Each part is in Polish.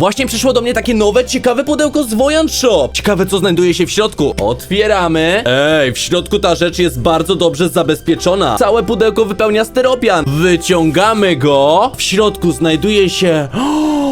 Właśnie przyszło do mnie takie nowe, ciekawe pudełko z Wojan Shop. Ciekawe, co znajduje się w środku. Otwieramy. Ej, w środku ta rzecz jest bardzo dobrze zabezpieczona. Całe pudełko wypełnia styropian. Wyciągamy go. W środku znajduje się...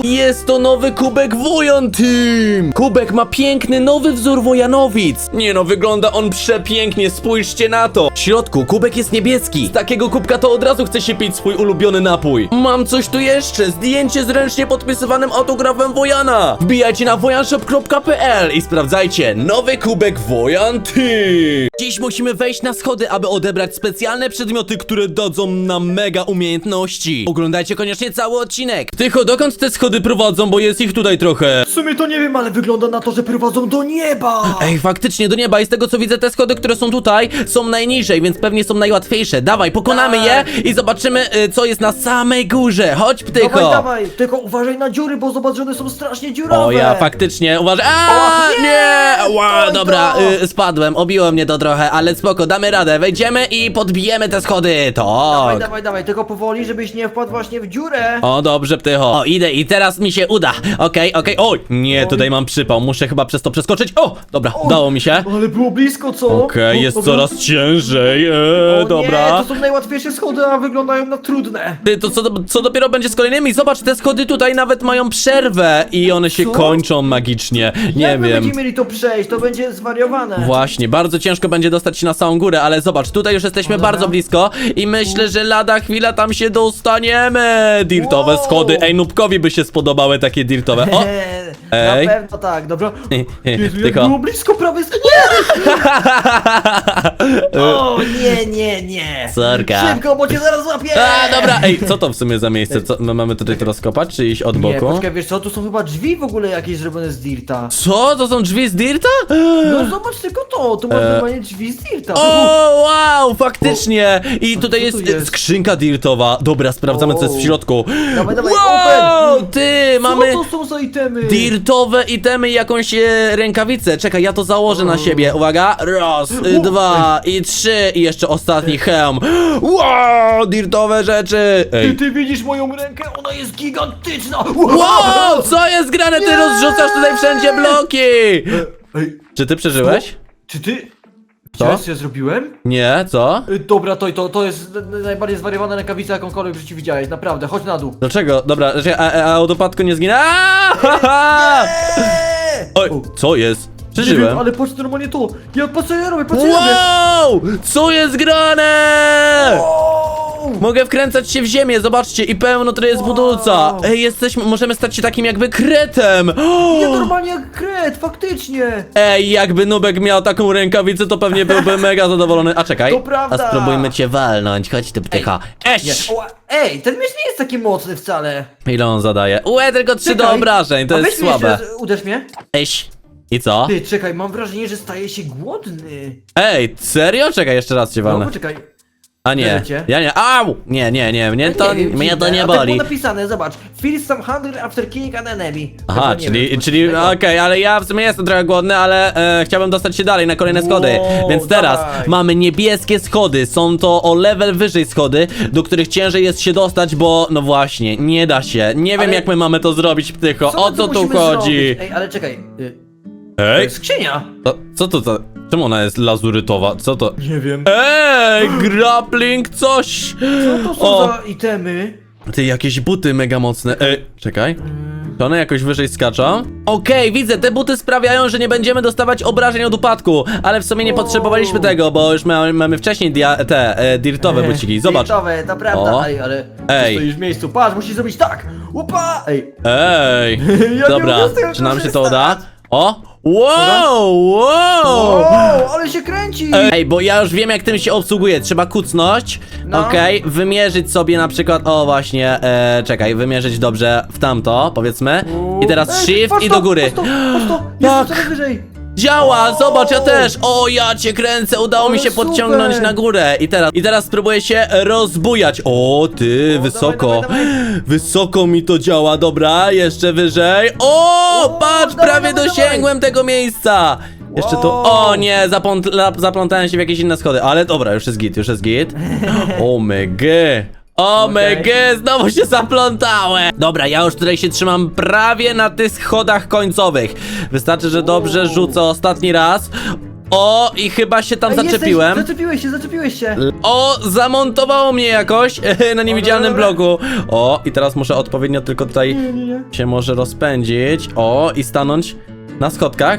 Jest to nowy kubek Wojan Team! Kubek ma piękny, nowy wzór Wojanowic. Nie no, wygląda on przepięknie, spójrzcie na to. W środku kubek jest niebieski. Z takiego kubka to od razu chce się pić swój ulubiony napój. Mam coś tu jeszcze, zdjęcie z ręcznie podpisywanym autografem Wojana. Wbijajcie na wojanshop.pl i sprawdzajcie nowy kubek Wojan Team. Dziś musimy wejść na schody, aby odebrać specjalne przedmioty, które dadzą nam mega umiejętności. Oglądajcie koniecznie cały odcinek. Tycho, dokąd te schody prowadzą, bo jest ich tutaj trochę. W sumie to nie wiem, ale wygląda na to, że prowadzą do nieba! Ej, faktycznie do nieba i z tego co widzę, te schody, które są tutaj, są najniżej, więc pewnie są najłatwiejsze. Dawaj, pokonamy je Tak. i zobaczymy, y, co jest na samej górze. Chodź, ptycho. Dawaj, dawaj, tylko uważaj na dziury, bo zobacz, że one są strasznie dziurawe! O ja faktycznie uważaj. A, O, nie! nie! Ła, Oj, dobra, to! y, spadłem, obiło mnie to trochę, ale spoko, damy radę. Wejdziemy i podbijemy te schody. Dawaj, Tak. dawaj, dawaj, tylko powoli, żebyś nie wpadł właśnie w dziurę! O, dobrze, ptycho. O, idę i teraz mi się uda. Okej, okej. Oj, nie, tutaj mam przypał. Muszę chyba przez to przeskoczyć. O, dobra, udało mi się. Ale było blisko, co? Okej, O, jest dobra. coraz ciężej. O Eee, Nie, dobra. to są najłatwiejsze schody, a wyglądają na trudne! Ty, to co, co dopiero będzie z kolejnymi? Zobacz, te schody tutaj nawet mają przerwę i one się Co? kończą magicznie. Nie Jak my wiem. będziemy mieli to przejść? To będzie zwariowane! Właśnie, bardzo ciężko będzie dostać się na samą górę, ale zobacz, tutaj już jesteśmy dobra. bardzo blisko i myślę, że lada chwila tam się dostaniemy. Dirtowe Wow. schody. Ej, Nubkowi by się spodobały takie dirtowe. O! Ej. Na pewno tak, dobra. Jezu, jak Tylko- było blisko prawie... z- Nie! O, nie, nie, nie! Sorka. Szybko, bo cię zaraz złapię! A, dobra, ej, co to w sumie za miejsce? Co, my mamy tutaj to rozkopać, czy iść od Nie, boku? poczekaj, wiesz co, tu są chyba drzwi w ogóle jakieś zrobione z dirta. Co? To są drzwi z dirta? No zobacz tylko to, tu masz normalnie drzwi z dirta. E. O, wow, faktycznie! I tutaj co tu jest? skrzynka dirtowa. Dobra, sprawdzamy, co jest w środku. Dawaj, dawaj, Wow, open! ty, mamy Co to są za itemy? Dirtowe itemy i jakąś e, rękawicę. Czekaj, ja to założę na siebie. Uwaga, raz, y, dwa i trzy i jeszcze ostatni hełm. Wow, dirtowe rzeczy. Ty, Ej. ty widzisz moją rękę? Ona jest gigantyczna! Wow, co jest grane? Ty rozrzucasz tutaj wszędzie bloki. Ej, Czy ty przeżyłeś? czy ty... Co? Co ja zrobiłem? Nie, co? Y, Dobra, to, to, to jest n- najbardziej zwariowana rękawica, jakąkolwiek w życiu widziałeś, naprawdę, chodź na dół. Dlaczego? Dobra, a, a, od upadku nie zginę. Aaaa! Ha, ha! Oj, co jest? nie wiem, Przeżyłem. ale patrz normalnie to. Ja patrz co ja robię, patrz co ja robię. Wow! Co jest grane? Mogę wkręcać się w ziemię, zobaczcie, i pełno tutaj jest Wow. budulca. Ej, jesteśmy, możemy stać się takim jakby kretem. Ja normalnie jak kret, faktycznie. Ej, jakby Nubek miał taką rękawicę, to pewnie byłby mega zadowolony. A czekaj, To prawda. a spróbujmy cię walnąć. Chodź ty ptycha. Eś! O, ej, ten miecz nie jest taki mocny wcale. Ile on zadaje? Ue, tylko trzy do obrażeń, to A jest słabe. jeszcze Uderz mnie. Eś. I co? Ty, czekaj, mam wrażenie, że staję się głodny. Ej, serio? Czekaj, jeszcze raz cię No, walnę. poczekaj. A nie, Bierze cię? ja nie, au! Nie, nie, nie, mnie to, nie wiem, mnie to dziwne, nie a tak boli. było napisane, zobacz. Feel some hunger after killing an enemy. Aha, Chyba nie czyli, wiem, coś czyli okej, takiego. ale ja w sumie jestem trochę głodny, ale e, chciałbym dostać się dalej na kolejne schody. Wow, Więc teraz dawaj. mamy niebieskie schody. Są to o level wyżej schody, do których ciężej jest się dostać, bo no właśnie, nie da się. Nie wiem Ale- jak my mamy to zrobić, ptycho. my o co tu musimy chodzi? zrobić? Ej, ale czekaj. y, To Ej, jest skrzynia. to, co to za... Czemu ona jest lazurytowa? Co to? Nie wiem. Ej, grappling coś! Co to są O. za itemy? Ty, jakieś buty mega mocne. Ej, czekaj. Czy one jakoś wyżej skaczą? Okej, widzę, te buty sprawiają, że nie będziemy dostawać obrażeń od upadku, ale w sumie nie potrzebowaliśmy tego, bo już mamy, mamy wcześniej dia, te e, dirtowe buciki. Zobacz. Dirtowe, to prawda. O. Ej, ale Ej. Ej. stoisz w miejscu. Patrz, musisz zrobić tak. Upa! Ej. Ej, Ja nie dobra, mogę z tego czy nam się to korzystać. uda? O! Wow, wow! O, ale się kręci! Ej, bo ja już wiem jak tym się obsługuje. Trzeba kucnąć, No. okej, wymierzyć sobie na przykład, o właśnie, e, czekaj, wymierzyć dobrze w tamto, powiedzmy. I teraz Ej, shift patrz i to, do góry. Patrz to, patrz to. Tak. Coraz wyżej. Działa, zobacz, ja też! O, ja cię kręcę, udało mi się podciągnąć super. na górę. I teraz, I teraz spróbuję się rozbujać. O, ty, O, wysoko. dawaj, dawaj, Wysoko mi to działa, dobra, jeszcze wyżej. O, O, patrz, dawaj, prawie dawaj, dosięgłem tego miejsca. Jeszcze tu, Wow. o nie, zaplątałem się w jakieś inne schody, ale dobra, już jest git, już jest git. O my g. O Okej. mega, znowu się zaplątałem! Dobra, ja już tutaj się trzymam prawie na tych schodach końcowych. Wystarczy, że dobrze rzucę ostatni raz. O, i chyba się tam Ej, zaczepiłem. Jesteś, zaczepiłeś się, zaczepiłeś się. O, zamontowało mnie jakoś na niewidzialnym dobra. bloku. O, i teraz muszę odpowiednio tylko tutaj Nie, nie, nie. się może rozpędzić. O, i stanąć na schodkach.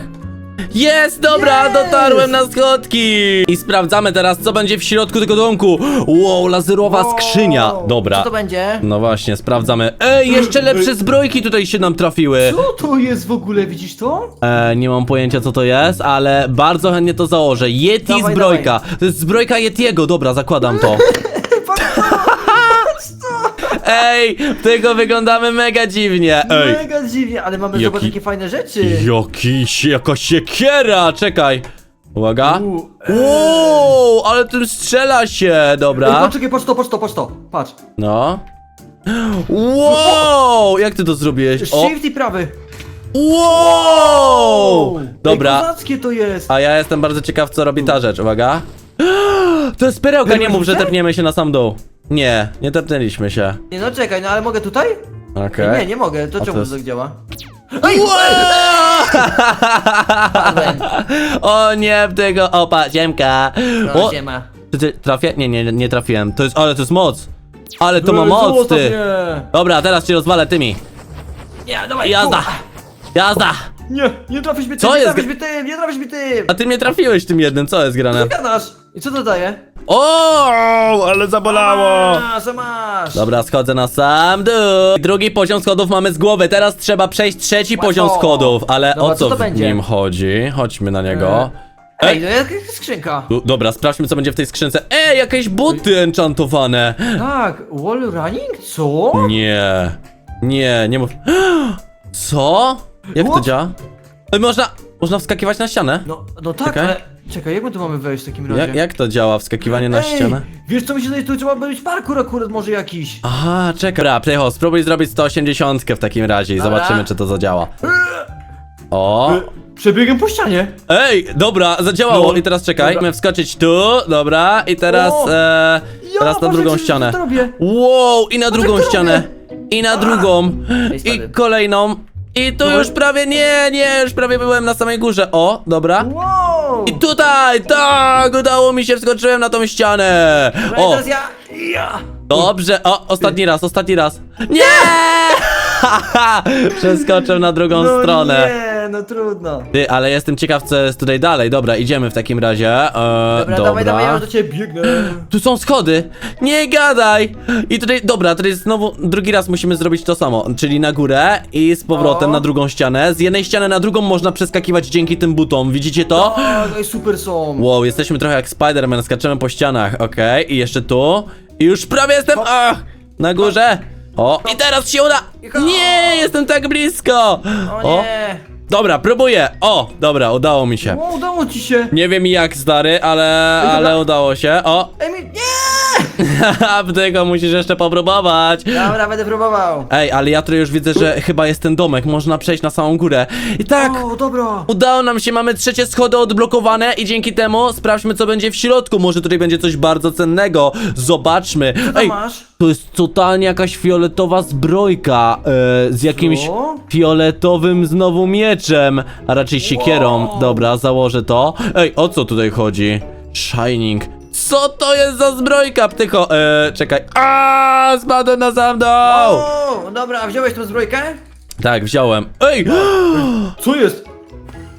Jest, dobra, dotarłem na schodki! I sprawdzamy teraz, co będzie w środku tego domku. Wow, laserowa Wow. skrzynia. Dobra. Co to będzie? No właśnie, sprawdzamy. Ej, jeszcze lepsze zbrojki tutaj się nam trafiły. Co to jest w ogóle, widzisz to? E, nie mam pojęcia co to jest, ale bardzo chętnie to założę. Yeti Dawaj, zbrojka. To jest zbrojka Yetiego, dobra, zakładam to. Ej, tego wyglądamy mega dziwnie. Ej, Mega dziwnie, ale mamy Jaki- zobacz jakie fajne rzeczy. jakiś, jakaś siekiera, czekaj. Uwaga. U, Wow, ale tym strzela się, Ej, dobra. poczekaj, patrz to, patrz to, patrz to. Patrz. No. Wow, jak ty to zrobiłeś? O, Shift i prawy. wow. Ej, Dobra, kozackie to jest. a ja jestem bardzo ciekaw, co robi ta rzecz. Uwaga. To jest perełka, nie mów, że tepniemy się na sam dół. Nie, nie tepnęliśmy się. Nie no czekaj, no ale mogę tutaj? Okej. Nie, nie mogę, to A czemu to to jest- tak działa? Ej, Padłem. O nie, tego opa, ziemka. No, O, siema. ty, ty trafię? Nie, nie, nie trafiłem. To jest, ale to jest moc. Ale to ma Ej, moc, zostaw ty. mnie. Dobra, teraz cię rozwalę tymi. Nie, dawaj. Jazda. Jazda. Nie, nie trafisz mi Co tym, nie jest trafisz gra- mi tym, nie trafisz mi tym. A ty mnie trafiłeś tym jednym, co jest grane? Gadasz. I co to daje? O, ale zabolało. Co masz? Dobra, schodzę na sam dół. Drugi poziom schodów mamy z głowy. Teraz trzeba przejść trzeci Łatwo. poziom schodów. Ale Dobra, o co, co to w będzie? nim chodzi? Chodźmy na niego. Ej, to jest jakaś skrzynka. Du- Dobra, sprawdźmy co będzie w tej skrzynce. Ej, jakieś buty enchantowane. Tak, wall running? Co? Nie. Nie, nie mów. Co? Jak to What? działa? Ej, Można, można wskakiwać na ścianę? No, no tak, Czekaj. ale... Czekaj, jak my tu mamy wejść w takim razie? Jak, jak to działa, wskakiwanie na Ej, ścianę? Wiesz co mi się zdaje, tu trzeba być parkour akurat może jakiś. Aha, czekaj. Dobra, Plecho, spróbuj zrobić 180 w takim razie i Dobra. zobaczymy, czy to zadziała. O! Przebiegiem po ścianie. Ej, dobra, zadziałało. Lol. I teraz czekaj, Dobra. musimy wskoczyć tu, dobra, i teraz, O! e, Ja, teraz na patrz, drugą jak się- ścianę. co to robię. Wow, i na drugą to ścianę. robię? I na drugą. Ej, I kolejną. I tu No. już prawie, nie, nie, już prawie byłem na samej górze. O, dobra. Wow! I tutaj, tak, udało mi się, wskoczyłem na tą ścianę. I O, teraz ja... Ja! dobrze, o, ostatni raz, ostatni raz. Nie! Przeskoczę na drugą No stronę. Nie, no trudno. Ty, ale jestem ciekaw, co jest tutaj dalej. Dobra, idziemy w takim razie. E, Dobra, dawaj, dawaj, ja już do ciebie biegnę. Tu są schody! Nie gadaj! I tutaj, dobra, tutaj znowu drugi raz musimy zrobić to samo, czyli na górę i z powrotem O. na drugą ścianę. Z jednej ściany na drugą można przeskakiwać dzięki tym butom, widzicie to? Tak, ej, super są. Wow, jesteśmy trochę jak Spider-Man, skaczemy po ścianach, okej, i jeszcze tu. I już prawie jestem, ach, na górze. O, i teraz się uda! Nie, jestem tak blisko! O nie. Dobra, próbuję. O, dobra, udało mi się. O, udało ci się. Nie wiem jak, stary, ale, ale udało się. O, Ej, mi... Nie! Tego musisz jeszcze popróbować. Dobra, będę próbował. Ej, ale ja tutaj już widzę, że chyba jest ten domek, można przejść na samą górę. I tak, O, dobra. udało nam się, mamy trzecie schody odblokowane i dzięki temu sprawdźmy, co będzie w środku. Może tutaj będzie coś bardzo cennego. Zobaczmy. Co Ej, masz? to jest totalnie jakaś fioletowa zbrojka e, z jakimś Co? fioletowym znowu mieczem, a raczej siekierą. Wow. Dobra, założę to. Ej, o co tutaj chodzi? Shining. Co to jest za zbrojka, ptycho? E, czekaj. A, spadłem na sam dół. O, dobra, a wziąłeś tą zbrojkę? Tak, wziąłem. Ej! Co jest?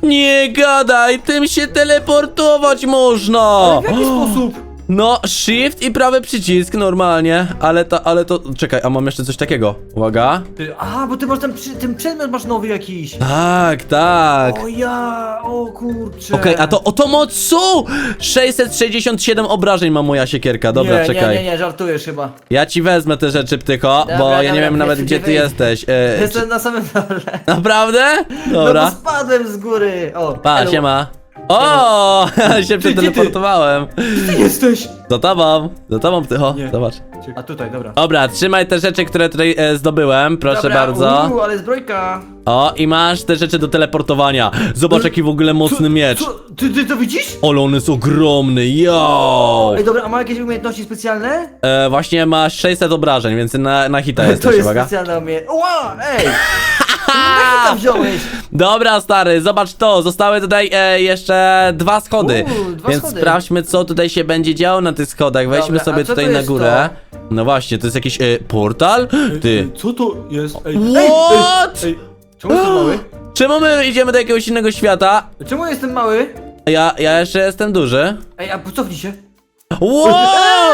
Nie gadaj, tym się teleportować można! Ale w jaki sposób? No, shift i prawy przycisk normalnie, ale to, ale to, czekaj, a mam jeszcze coś takiego. Uwaga. Ty, A, bo ty masz ten, przy- ten przedmiot masz nowy jakiś. Tak, tak. O ja, o kurczę. Okej, a to oto mocu! 667 obrażeń ma moja siekierka, dobra, nie, czekaj. Nie, nie, nie, żartujesz chyba. Ja ci wezmę te rzeczy, Dobra, bo ja nie dobra, wiem nawet gdzie ty wyjść. jesteś. E, Jestem na samym dole. naprawdę? No Dobra. bo spadłem z góry. O, Pa, elu. siema. O, się przeteleportowałem. Ty jesteś! Za tobą, za tobą, Ptycho, Nie. zobacz. A tutaj, dobra. Dobra, trzymaj te rzeczy, które tutaj e, zdobyłem, proszę dobra, bardzo. Uuu, ale zbrojka! O, i masz te rzeczy do teleportowania. Zobacz, jaki w ogóle mocny miecz. Co? Ty, ty to widzisz? Ale on jest ogromny, yo! Ej, dobra, a ma jakieś umiejętności specjalne? E, właśnie masz 600 obrażeń, więc na, na hita to jesteś, jest uwaga. specjalna umiejętność. Ła, ej! Co tam wziąłeś? Dobra, stary, zobacz to, zostały tutaj e, jeszcze dwa schody. Uuu, dwa więc schody. sprawdźmy, co tutaj się będzie działo na tych schodach. Weźmy Dobra, a sobie co tutaj to na jest górę. No właśnie, to jest jakiś e, portal? Ty. Co to jest? Ej, What? Ej, ej, czemu jestem mały? Czemu my idziemy do jakiegoś innego świata? Czemu jestem mały? Ja, ja jeszcze jestem duży. Ej, a cofnij się. Wow,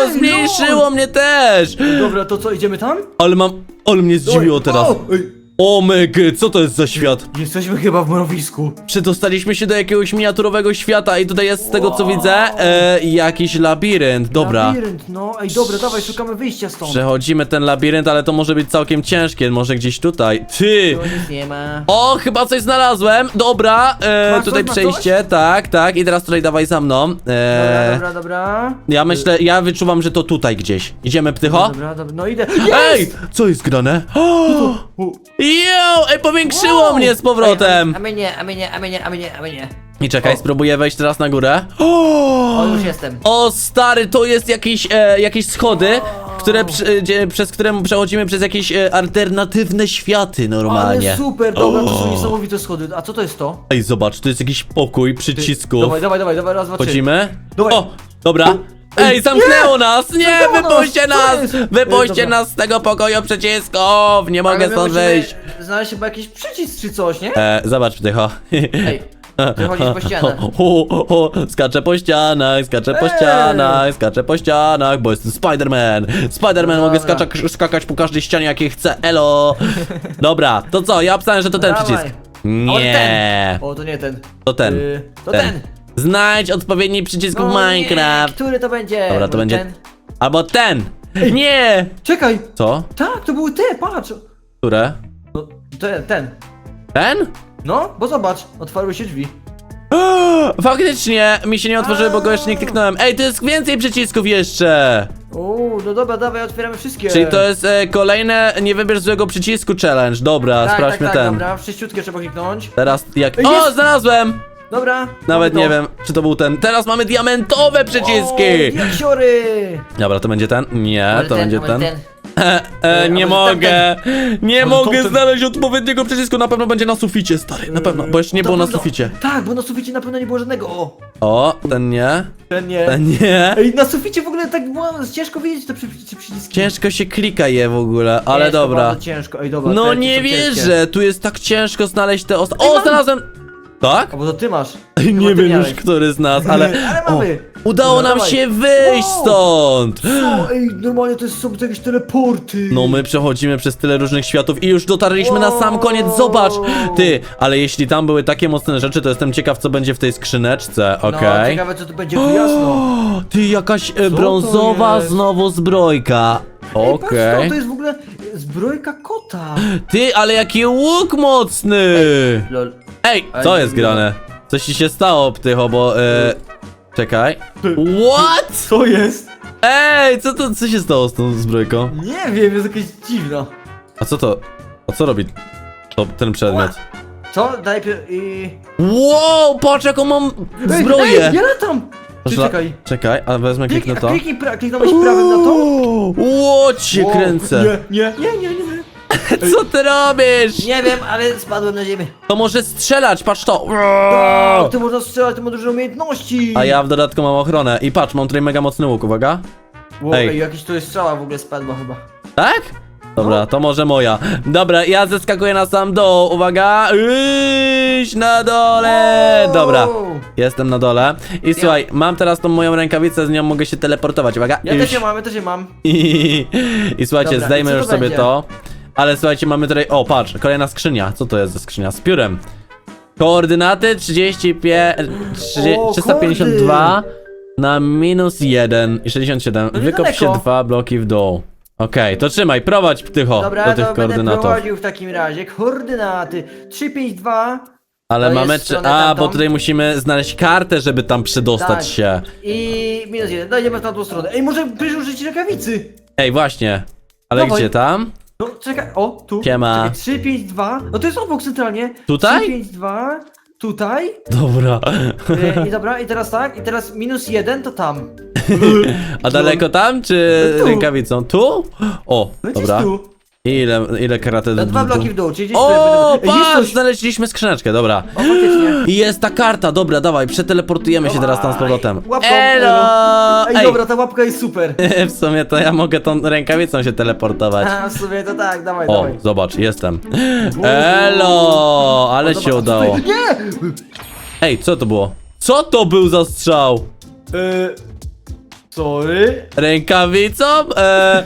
Ej, zmniejszyło mnie też. Dobra, to co, idziemy tam? Ale mam, ale mnie zdziwiło teraz. O, ej, O mega, co to jest za świat? jesteśmy chyba w mrowisku. Przedostaliśmy się do jakiegoś miniaturowego świata i tutaj jest z tego co widzę e, jakiś labirynt. Dobra. Labirynt, no. Ej, dobra, dawaj, szukamy wyjścia stąd. Przechodzimy ten labirynt, ale to może być całkiem ciężkie. Może gdzieś tutaj. Ty! Tu nic nie ma. O, chyba coś znalazłem. Dobra, e, Masz tutaj coś, masz przejście. Tak, tak. I teraz tutaj dawaj za mną. Dobra, E, dobra, dobra. ja myślę, ja wyczuwam, że to tutaj gdzieś. Idziemy, ptycho? Dobra, dobra, no idę. Ej! Jest! Co jest grane? U. Jo! Ej, powiększyło Wow. mnie z powrotem! A mnie nie, a mnie nie, a mnie nie, a mnie nie, a mnie nie. I czekaj, O. spróbuję wejść teraz na górę. O, już jestem. O stary, to jest jakieś, e, jakieś schody, które, przy- gdzie, przez które przechodzimy przez jakieś e, alternatywne światy normalnie. Ale super, dobra, to są niesamowite schody. A co to jest to? Ej, zobacz, to jest jakiś pokój przycisków. Dawaj, dawaj, dawaj, dawaj, raz, dwa, trzy. Wchodzimy? Dawaj. O, dobra. Ej, zamknęło nas! Nie, Zamknęło nas! wypuśćcie Co nas! jest? Wypuśćcie dobra. nas z tego pokoju przycisków! Nie mogę Ale my stąd musimy wyjść. Znaleźć chyba jakiś przycisk czy coś, nie? E, zobacz, Ptycho. Ej, ty chodzisz po. Hu, hu, skaczę po ścianach, skaczę po Ej! ścianach, skaczę po ścianach, bo jestem Spider-Man. Spider-Man, No mogę dobra. skacza, skakać po każdej ścianie jakiej chcę, elo. Dobra, to co, ja obstałem, że to ten Dawaj. przycisk. A on Nie, ten. O, to nie ten. to ten. Y, to ten. Znajdź odpowiedni przycisk w No Minecraft. Nie, który to będzie? Dobra, to będzie- Ten? Albo ten. Nie. Czekaj! Co? Tak, to były te, patrz! Które? No, ten, ten. Ten? No, bo zobacz, otwarły się drzwi. Faktycznie, mi się nie otworzyły, bo go jeszcze nie kliknąłem. Ej, to jest więcej przycisków jeszcze. Uuu, no dobra, dawaj, otwieramy wszystkie. Czyli to jest e, kolejne nie wybierz złego przycisku challenge. Dobra, tak, sprawdźmy tak, tak, ten. dobra, wszyściutkie trzeba kliknąć. Teraz jak. Ej, O, jest! znalazłem! Dobra. Nawet nie wiem, czy to był ten. Teraz mamy diamentowe przyciski! O, diaksiory! Dobra, to będzie ten? Nie, Może to będzie ten. E, e, nie może mogę! Nie Może mogę tamten? znaleźć odpowiedniego przycisku, na pewno będzie na suficie, stary, na pewno, bo jeszcze nie było na suficie. Tak, bo na suficie na pewno nie było żadnego. O, O, ten nie, ten nie. ten nie. Ej, na suficie w ogóle tak było ciężko wiedzieć te przy, przy, przyciski. Ciężko się klika je w ogóle, ale Ciężko, dobra. Bardzo ciężko, ej dobra. No te nie są ciężkie. wierzę, tu jest tak ciężko znaleźć te osta... Ej, O, mam! znalazłem! Tak? A bo to ty masz. Chyba Nie ty wiem miałeś. już, który z nas, ale... Ale mamy. udało Dobra, nam dawaj. się wyjść Wow. stąd! O, ej, normalnie to jest, są to jakieś teleporty. No my przechodzimy przez tyle różnych światów i już dotarliśmy na sam koniec, zobacz! Ty, ale jeśli tam były takie mocne rzeczy, to jestem ciekaw, co będzie w tej skrzyneczce, No, okej? ciekawe co tu będzie tu jasno. O, Ty, jakaś e, to brązowa jest? znowu zbrojka. Ej, patrz, Okej. to, to jest w ogóle zbrojka kota. Ty, ale jaki łuk mocny! Lol. Ej, Ej, co jest no. grane? Coś ci się stało, ptycho, bo... E, czekaj. What? Co jest? Ej, co to, co się stało z tą zbrojką? Nie wiem, jest jakaś dziwna. A co to? A co robi to, ten przedmiot? Co? Najpierw i... Wow, patrz jaką mam Ej, zbroję! Ej, ja latam! Ty czekaj. Czekaj, a wezmę, Klik, kliknę to. kliknij, pra, kliknąłeś prawym na to? Łoć się Wow. kręcę. Nie, nie, nie, nie, nie. Co ty robisz? Nie wiem, ale spadłem na ziemię. To może strzelać, patrz to. Tak, ty można strzelać, ty ma dużo umiejętności. A ja w dodatku mam ochronę. I patrz, mam tutaj mega mocny łuk, uwaga. Wow, Ej. ej, jakiś tu jest strzała w ogóle spadła chyba. Tak? Dobra, to może moja. Dobra, ja zeskakuję na sam dół. Uwaga. Iść na dole. Dobra. Jestem na dole. I słuchaj, mam teraz tą moją rękawicę, z nią mogę się teleportować. Uwaga. Ja też Iść. je mam, ja też je mam. I, I słuchajcie, Dobra, i zdejmę co to już sobie będzie? to. Ale słuchajcie, mamy tutaj. O, patrz, kolejna skrzynia. Co to jest za skrzynia? Z piórem. Koordynaty 35. 30, O, 352 na minus 1 i 67. No Wykop się dwa bloki w dół. Okej, to trzymaj, prowadź ptycho Dobra, do tych to będę koordynatów. prowadził w takim razie. Koordynaty 352. Ale To mamy jest czy... stronę A, tamtą. bo tutaj musimy znaleźć kartę, żeby tam przedostać Tak. się. I minus jeden, dojdziemy w tamtą stronę. Ej, może przecież użyć rękawicy? Ej, właśnie. Ale Dawaj. gdzie tam? No, czekaj, o, tu. Siema. Czekaj, 3, 5, 2. No to jest obok centralnie. Tutaj? 3, 5, 2. Tutaj. Dobra. E, I dobra, i teraz tak, i teraz minus jeden to tam. A daleko tam, czy No tu. rękawicą? Tu? O, gdzieś dobra. tu. Ile, ile karaty Na do dwa bloki w dół, czyli gdzieś O, tu. Ej, jest patrz, coś. znaleźliśmy skrzyneczkę, dobra. O, faktycznie. I jest ta karta, dobra, dawaj, przeteleportujemy się teraz tam z powrotem. Łapką, Elo! Ej, dobra, ta łapka jest super. w sumie to ja mogę tą rękawicą się teleportować. A, w sumie to tak, dawaj, O, dawaj. zobacz, jestem. Elo, ale się zobacz, udało. tutaj- Nie! Ej, co to było? Co to był za strzał? E, sorry. Rękawicą? E,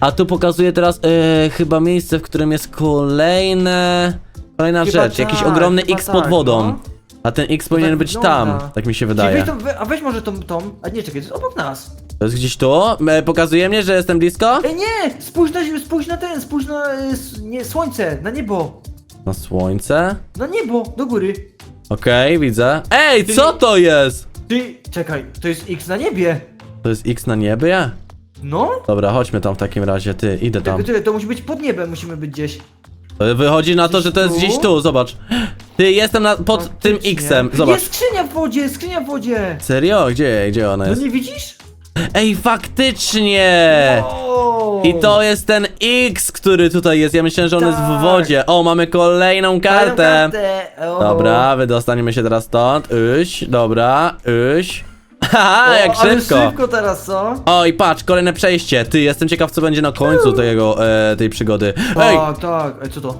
a tu pokazuje teraz e, chyba miejsce, w którym jest kolejne. Kolejna Chyba rzecz, jakiś tak, ogromny chyba X pod tak, wodą. no. A ten X powinien tak być wygląda. tam, tak mi się Czyli wydaje. weź tą, we- a weź może tą, tą. A nie, czekaj, to jest obok nas. To jest gdzieś tu? E, pokazuje mnie, że jestem blisko? Ej, nie! Spójrz na, spójrz na ten, spójrz na e, s- nie, słońce, na niebo. Na słońce. Na niebo, do góry. Okej, widzę. Ej, co to jest? Ty, czekaj, to jest X na niebie. To jest X na niebie? No? Dobra, chodźmy tam w takim razie, ty, idę tam. Czekaj, czekaj, to musi być pod niebem, musimy być gdzieś. E, Wychodzi na to, że to jest Gdzieś gdzieś tu? tu, zobacz. Ty, jestem na, pod tym Faktycznie. X-em, zobacz. Jest skrzynia w wodzie, skrzynia w wodzie. Serio? Gdzie, gdzie ona No jest? nie widzisz? Ej, faktycznie! O! I to jest ten X, który tutaj jest. Ja myślałem, że on jest w Tak. wodzie. O, mamy kolejną kartę. kartę. O. Dobra, wydostaniemy się teraz stąd. Yś, dobra, yś. Haha, jak ale szybko. szybko teraz, co? O, i patrz, kolejne przejście. Ty, jestem ciekaw, co będzie na końcu tego, e, tej przygody. Ej, Tak, tak. Ej, co to?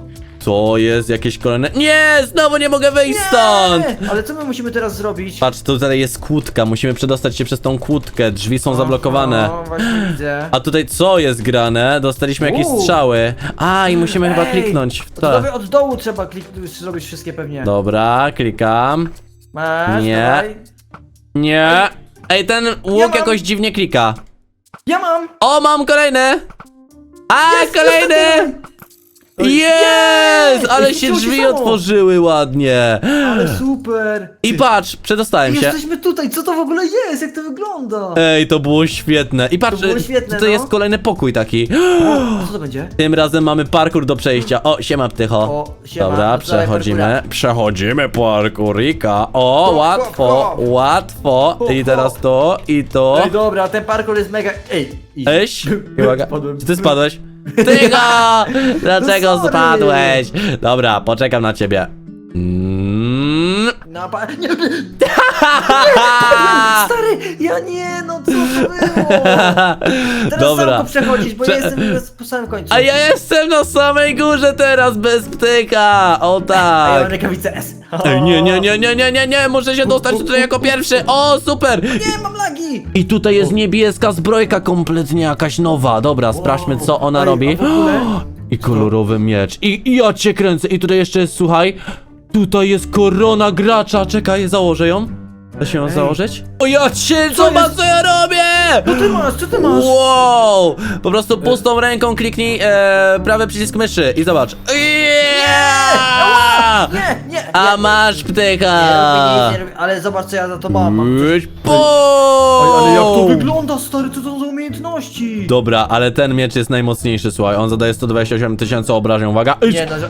to jest jakieś kolejne... Nie, znowu nie mogę wyjść stąd! Nie! Ale co my musimy teraz zrobić? Patrz, tutaj jest kłódka. Musimy przedostać się przez tą kłódkę. Drzwi są zablokowane. O, właśnie widzę. A tutaj co jest grane? Dostaliśmy jakieś Uuu. strzały. A, i musimy chyba Ej, kliknąć w To to. sobie od dołu trzeba kliknąć, zrobić wszystkie pewnie. Dobra, klikam. Masz, Nie. dawaj. Nie. Ej, ten łuk mam. jakoś dziwnie klika. Ja mam! O, mam kolejny! A, Jest, kolejny! niestety. Oj, Jest! Ale się drzwi się samo. otworzyły ładnie. Ale super! I patrz, przedostałem się. Jesteśmy tutaj, co to w ogóle jest? Jak to wygląda? Ej, to było świetne. I patrz, To było świetne, tutaj no. jest kolejny pokój taki. A co to będzie? Tym razem mamy parkour do przejścia. O, siema ptycho. O, siema, Dobra, dawaj przechodzimy. parkoura. Przechodzimy parkurika. O, Hop, łatwo, hop, hop. łatwo. Hop, I hop. teraz to, i to. Ej, dobra, ten parkour jest mega... Ej! easy. Eś, uwaga. Spadłem. Czy ty spadłeś? Tygo! Dlaczego No sorry. spadłeś? Dobra, poczekam na ciebie. Mm. No, pa... Nie, nie, stary! Ja nie, no co to było? Teraz Dobra. sam to przechodzić, bo Prze- ja jestem po samym końcu. A ja jestem na samej górze teraz, bez ptyka! O A ja mam tak! rękawicę S. Ej, nie, nie, nie, nie, nie, nie, nie, muszę się dostać tutaj jako pierwszy! O, super! Nie, mam lagi! I tutaj jest niebieska zbrojka kompletnie jakaś nowa. Dobra, sprawdźmy co ona Ej, robi. a w ogóle? I kolorowy miecz. I, I ja cię kręcę. I tutaj jeszcze jest, słuchaj. Tutaj jest korona gracza. Czekaj, założę ją. Da się ją Ej. założyć? O ja cię, zobacz jest? co ja robię! Co ty masz, co ty masz? Wow! Po prostu pustą ręką kliknij e, prawy przycisk myszy i zobacz. Yeah! Nie, nie, A nie, masz nie, ptycha! robię nic, nie robię, ale zobacz co ja za to mam. mam coś- Myś, ale jak to wygląda, stary, co to za umiejętności? Dobra, ale ten miecz jest najmocniejszy, słuchaj. On zadaje 128 tysięcy obrażeń, uwaga. Nie, no, że...